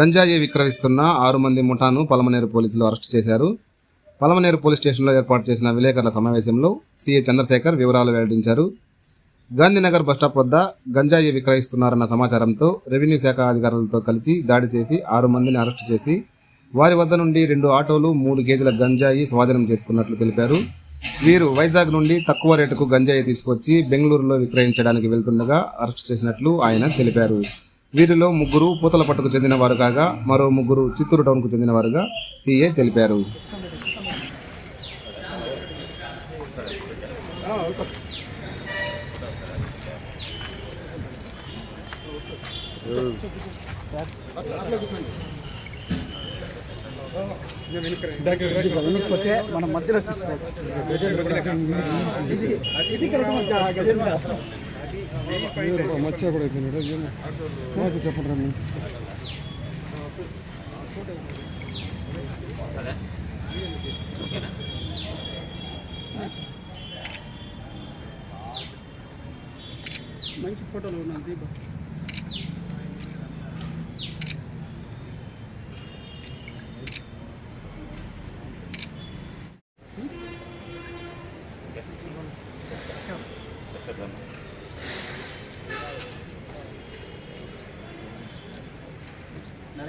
గంజాయి విక్రయిస్తున్న ఆరు మంది ముఠాను పలమనేరు పోలీసులు అరెస్ట్ చేశారు. పలమనేరు పోలీస్ స్టేషన్లో ఏర్పాటు చేసిన విలేకరుల సమావేశంలో సీఏ చంద్రశేఖర్ వివరాలు వెల్లడించారు. గాంధీనగర్ బస్టాప్ వద్ద గంజాయి విక్రయిస్తున్నారన్న సమాచారంతో రెవెన్యూ శాఖ అధికారులతో కలిసి దాడి చేసి ఆరు మందిని అరెస్టు చేసి వారి వద్ద నుండి రెండు ఆటోలు మూడు కేజీల గంజాయి స్వాధీనం చేసుకున్నట్లు తెలిపారు. వీరు వైజాగ్ నుండి తక్కువ రేటుకు గంజాయి తీసుకొచ్చి బెంగళూరులో విక్రయించడానికి వెళ్తుండగా అరెస్ట్ చేసినట్లు ఆయన తెలిపారు. వీరిలో ముగ్గురు పూతలపట్టుకు చెందినవారు కాగా మరో ముగ్గురు చిత్తూరు టౌన్కు చెందినవారుగా సీఏ తెలిపారు. మనం మధ్యలో తీసుకోవచ్చు. ఇది ఇది కరెక్ట్ మధ్య గజెండా మచ్చ కూడా అయిపోయినాడు ఏమో మాకు చెప్పండి రమ్మి మంచి ఫోటోలు ఉన్నాయి దీప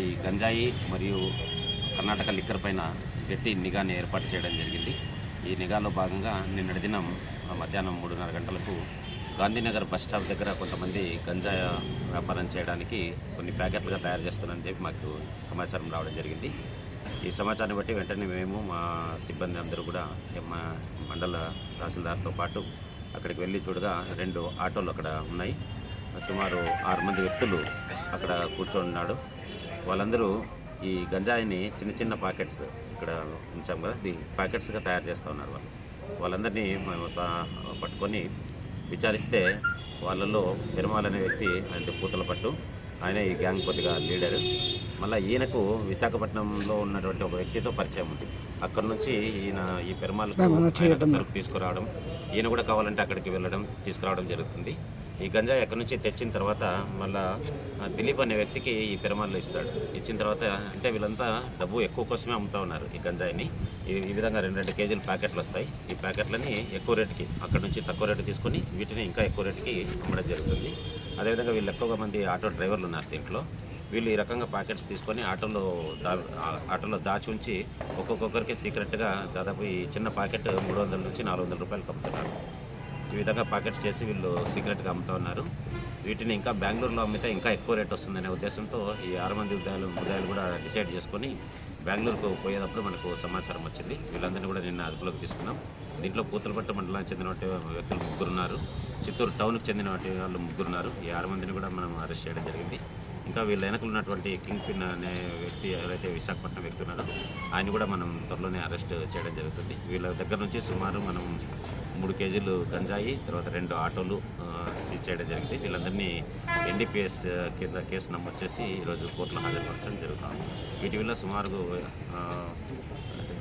ఈ గంజాయి మరియు కర్ణాటక లిక్కర్ పైన గట్టి నిఘాని ఏర్పాటు చేయడం జరిగింది. ఈ నిఘాలో భాగంగా నిన్నటి దినం మధ్యాహ్నం మూడున్నర గంటలకు గాంధీనగర్ బస్ స్టాప్ దగ్గర కొంతమంది గంజా వ్యాపారం చేయడానికి కొన్ని ప్యాకెట్లుగా తయారు చేస్తున్నారని చెప్పి మాకు సమాచారం రావడం జరిగింది. ఈ సమాచారాన్ని బట్టి వెంటనే మేము మా సిబ్బంది అందరూ కూడా మా మండల తహసీల్దార్తో పాటు అక్కడికి వెళ్ళి చూడగా రెండు ఆటోలు అక్కడ ఉన్నాయి. సుమారు ఆరు మంది వ్యక్తులు అక్కడ కూర్చొని ఉన్నాడు వాళ్ళందరూ ఈ గంజాయిని చిన్న చిన్న ప్యాకెట్స్ ఇక్కడ ఉంచాం కదా ఇది ప్యాకెట్స్గా తయారు చేస్తూ ఉన్నారు వాళ్ళు. వాళ్ళందరినీ మేము పట్టుకొని విచారిస్తే వాళ్ళలో పెరుమాల్ అనే వ్యక్తి అంటే పూతల పట్టు ఆయన ఈ గ్యాంగ్ కొద్దిగా లీడర్. మళ్ళీ ఈయనకు విశాఖపట్నంలో ఉన్నటువంటి ఒక వ్యక్తితో పరిచయం ఉంది. అక్కడ నుంచి ఈయన ఈ పెరుమాలకు ఆయన సరుకు తీసుకురావడం ఈయన కూడా కావాలంటే అక్కడికి వెళ్ళడం తీసుకురావడం జరుగుతుంది. ఈ గంజా ఎక్కడి నుంచి తెచ్చిన తర్వాత మళ్ళా దిలీప్ అనే వ్యక్తికి ఈ పెరుమాళ్ళు ఇస్తాడు. ఇచ్చిన తర్వాత అంటే వీళ్ళంతా డబ్బు ఎక్కువ కోసమే అమ్ముతా ఉన్నారు ఈ గంజాయిని. ఈ విధంగా రెండు రెండు కేజీలు ప్యాకెట్లు వస్తాయి. ఈ ప్యాకెట్లని ఎక్కువ రేటుకి అక్కడ నుంచి తక్కువ రేటు తీసుకొని వీటిని ఇంకా ఎక్కువ రేటుకి అమ్మడం జరుగుతుంది. అదేవిధంగా వీళ్ళు ఎక్కువగా మంది ఆటో డ్రైవర్లు ఉన్నారు దీంట్లో. వీళ్ళు ఈ రకంగా ప్యాకెట్స్ తీసుకొని ఆటోలో దా ఆటోలో దాచి ఉంచి ఒక్కొక్కరికి సీక్రెట్గా దాదాపు ఈ చిన్న ప్యాకెట్ మూడు వందల నుంచి నాలుగు వందల రూపాయలకు అమ్ముతున్నారు ఈ విధంగా ప్యాకెట్స్ చేసి వీళ్ళు సీక్రెట్గా అమ్ముతా ఉన్నారు. వీటిని ఇంకా బెంగళూరులో అమ్మితే ఇంకా ఎక్కువ రేట్ వస్తుందనే ఉద్దేశంతో ఈ ఆరు మంది ఉదయాలు ఉదయాలు కూడా డిసైడ్ చేసుకొని బెంగళూరుకు పోయేటప్పుడు మనకు సమాచారం వచ్చింది. వీళ్ళందరినీ కూడా నిన్న అదుపులోకి తీసుకున్నాం. దీంట్లో పూతలపట్టు మండలానికి చెందిన వ్యక్తులు ముగ్గురు ఉన్నారు. చిత్తూరు టౌన్కి చెందిన వాళ్ళు ముగ్గురు ఉన్నారు. ఈ ఆరు మందిని కూడా మనం అరెస్ట్ చేయడం జరిగింది. ఇంకా వీళ్ళ వెనకలు ఉన్నటువంటి కింగ్ పిన్ అనే వ్యక్తి ఎవరైతే విశాఖపట్నం వ్యక్తి ఉన్నారో ఆయన కూడా మనం త్వరలోనే అరెస్ట్ చేయడం జరుగుతుంది. వీళ్ళ దగ్గర నుంచి సుమారు మనం మూడు కేజీలు గంజాయి తర్వాత రెండు ఆటోలు సీజ్ చేయడం జరిగింది. వీళ్ళందరినీ ఎన్డీపీఎస్ కింద కేసు నమోదు చేసి ఈరోజు కోర్టులో హాజరుపరచడం జరుగుతుంది. వీటి వల్ల సుమారు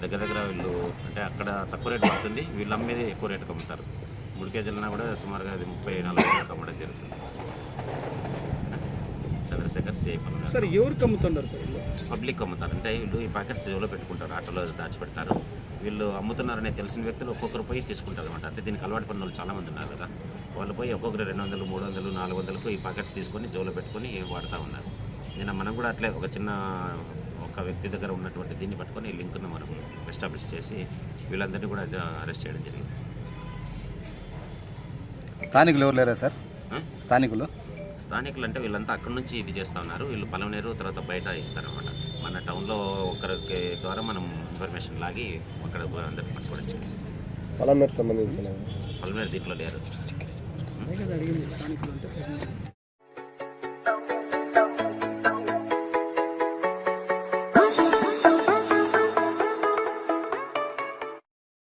దగ్గర దగ్గర వీళ్ళు అంటే అక్కడ తక్కువ రేటు పడుతుంది. వీళ్ళు అమ్మేది ఎక్కువ రేటుకి అమ్ముతారు. మూడు కేజీలన్నా కూడా సుమారుగా అది ముప్పై నలభై వేలకు అమ్మడం జరుగుతుంది. చంద్రశేఖర్ సిఐ సార్ ఎవరికి అమ్ముతున్నారు సార్? పబ్లిక్ అమ్ముతారు అంటే వీళ్ళు ఈ ప్యాకెట్స్ జోలో పెట్టుకుంటారు ఆటోలో దాచిపెడతారు. వీళ్ళు అమ్ముతున్నారనే తెలిసిన వ్యక్తులు ఒక్కొక్కరు పోయి తీసుకుంటారు అనమాట అంటే దీనికి అలవాటు పడిన వాళ్ళు చాలామంది ఉన్నారు కదా. వాళ్ళు పోయి ఒక్కొక్కరు రెండు వందలు మూడు వందలు నాలుగు వందలకు ఈ ప్యాకెట్స్ తీసుకొని జోలో పెట్టుకొని వాడుతూ ఉన్నారు. నిన్న మనం కూడా అట్లే ఒక చిన్న ఒక వ్యక్తి దగ్గర ఉన్నటువంటి దీన్ని పట్టుకొని ఈ లింక్ను మనం ఎస్టాబ్లిష్ చేసి వీళ్ళందరినీ కూడా అరెస్ట్ చేయడం జరిగింది. స్థానికులు ఎవరు లేరా సార్? స్థానికులు? స్థానికులు అంటే వీళ్ళంతా అక్కడ నుంచి ఇది చేస్తూ ఉన్నారు. వీళ్ళు పలమనేరు తర్వాత బయట ఇస్తారనమాట మన టౌన్లో ఒకరికి ద్వారా మనం ఇన్ఫర్మేషన్ లాగి అక్కడ అందరికి పట్టుకోవచ్చు పలామేరకు సంబంధించిన పలమనేరు దీంట్లో లేరు.